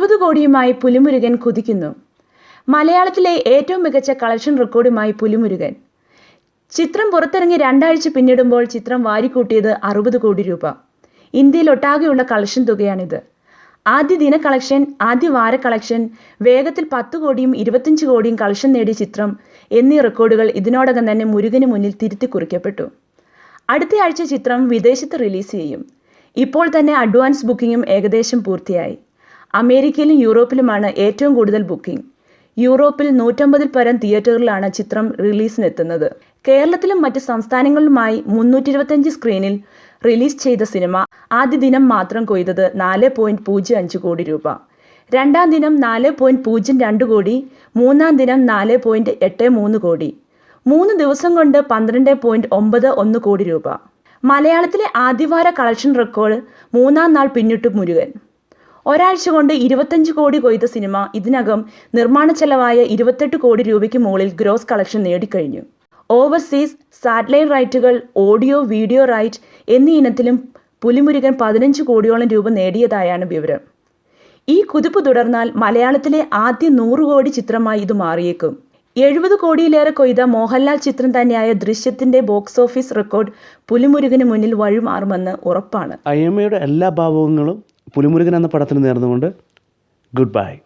അറുപത് കോടിയുമായി പുലിമുരുകൻ കുതിക്കുന്നു. മലയാളത്തിലെ ഏറ്റവും മികച്ച കളക്ഷൻ റെക്കോർഡുമായി പുലിമുരുകൻ. ചിത്രം പുറത്തിറങ്ങി രണ്ടാഴ്ച പിന്നിടുമ്പോൾ ചിത്രം വാരിക്കൂട്ടിയത് അറുപത് കോടി രൂപ. ഇന്ത്യയിലൊട്ടാകെയുള്ള കളക്ഷൻ തുകയാണിത്. ആദ്യ ദിന കളക്ഷൻ ആദ്യ വാര കളക്ഷൻ വേഗത്തിൽ പത്ത് കോടിയും ഇരുപത്തഞ്ച് കോടിയും കളക്ഷൻ നേടിയ ചിത്രം എന്നീ റെക്കോർഡുകൾ ഇതിനോടകം തന്നെ മുരുകന് മുന്നിൽ തിരുത്തി കുറിക്കപ്പെട്ടു. അടുത്ത ആഴ്ച ചിത്രം വിദേശത്ത് റിലീസ് ചെയ്യും. ഇപ്പോൾ തന്നെ അഡ്വാൻസ് ബുക്കിങ്ങും ഏകദേശം പൂർത്തിയായി. അമേരിക്കയിലും യൂറോപ്പിലുമാണ് ഏറ്റവും കൂടുതൽ ബുക്കിംഗ്. യൂറോപ്പിൽ നൂറ്റമ്പതിൽ പരം തിയേറ്ററുകളിലാണ് ചിത്രം റിലീസിനെത്തുന്നത്. കേരളത്തിലും മറ്റ് സംസ്ഥാനങ്ങളിലുമായി മുന്നൂറ്റി ഇരുപത്തിയഞ്ച് സ്ക്രീനിൽ റിലീസ് ചെയ്ത സിനിമ ആദ്യ ദിനം മാത്രം കൊയ്തത് നാല് പോയിന്റ് പൂജ്യം അഞ്ച് കോടി രൂപ. രണ്ടാം ദിനം നാല് പോയിന്റ് പൂജ്യം രണ്ട് കോടി മൂന്നാം ദിനം നാല് പോയിന്റ് എട്ട് മൂന്ന് കോടി. മൂന്ന് ദിവസം കൊണ്ട് പന്ത്രണ്ട് പോയിന്റ് ഒമ്പത് ഒന്ന് കോടി രൂപ. മലയാളത്തിലെ ആദ്യവാര കളക്ഷൻ റെക്കോർഡ് മൂന്നാം നാൾ പിന്നിട്ടു മുരുകൻ. ഒരാഴ്ച കൊണ്ട് ഇരുപത്തഞ്ച് കോടി കൊയ്ത സിനിമ ഇതിനകം നിർമ്മാണ ചെലവായ ഇരുപത്തെട്ട് കോടി രൂപയ്ക്ക് മുകളിൽ ഗ്രോസ് കളക്ഷൻ നേടിക്കഴിഞ്ഞു. ഓവർസീസ് സാറ്റലൈറ്റ് റൈറ്റുകൾ ഓഡിയോ വീഡിയോ റൈറ്റ് എന്നീ ഇനത്തിലും പുലിമുരുകൻ പതിനഞ്ച് കോടിയോളം രൂപ നേടിയതായാണ് വിവരം. ഈ കുതിപ്പ് തുടർന്നാൽ മലയാളത്തിലെ ആദ്യ നൂറ് കോടി ചിത്രമായി ഇത് മാറിയേക്കും. എഴുപത് കോടിയിലേറെ കൊയ്ത മോഹൻലാൽ ചിത്രം തന്നെയായ ദൃശ്യത്തിന്റെ ബോക്സ് ഓഫീസ് റെക്കോർഡ് പുലിമുരുകന് മുന്നിൽ വഴിമാറുമെന്ന് ഉറപ്പാണ്. അയ്യമ്മയുടെ എല്ലാ ഭാവങ്ങളും പുലിമുരുകൻ എന്ന പടത്തിന് നേർന്നുകൊണ്ട് ഗുഡ് ബൈ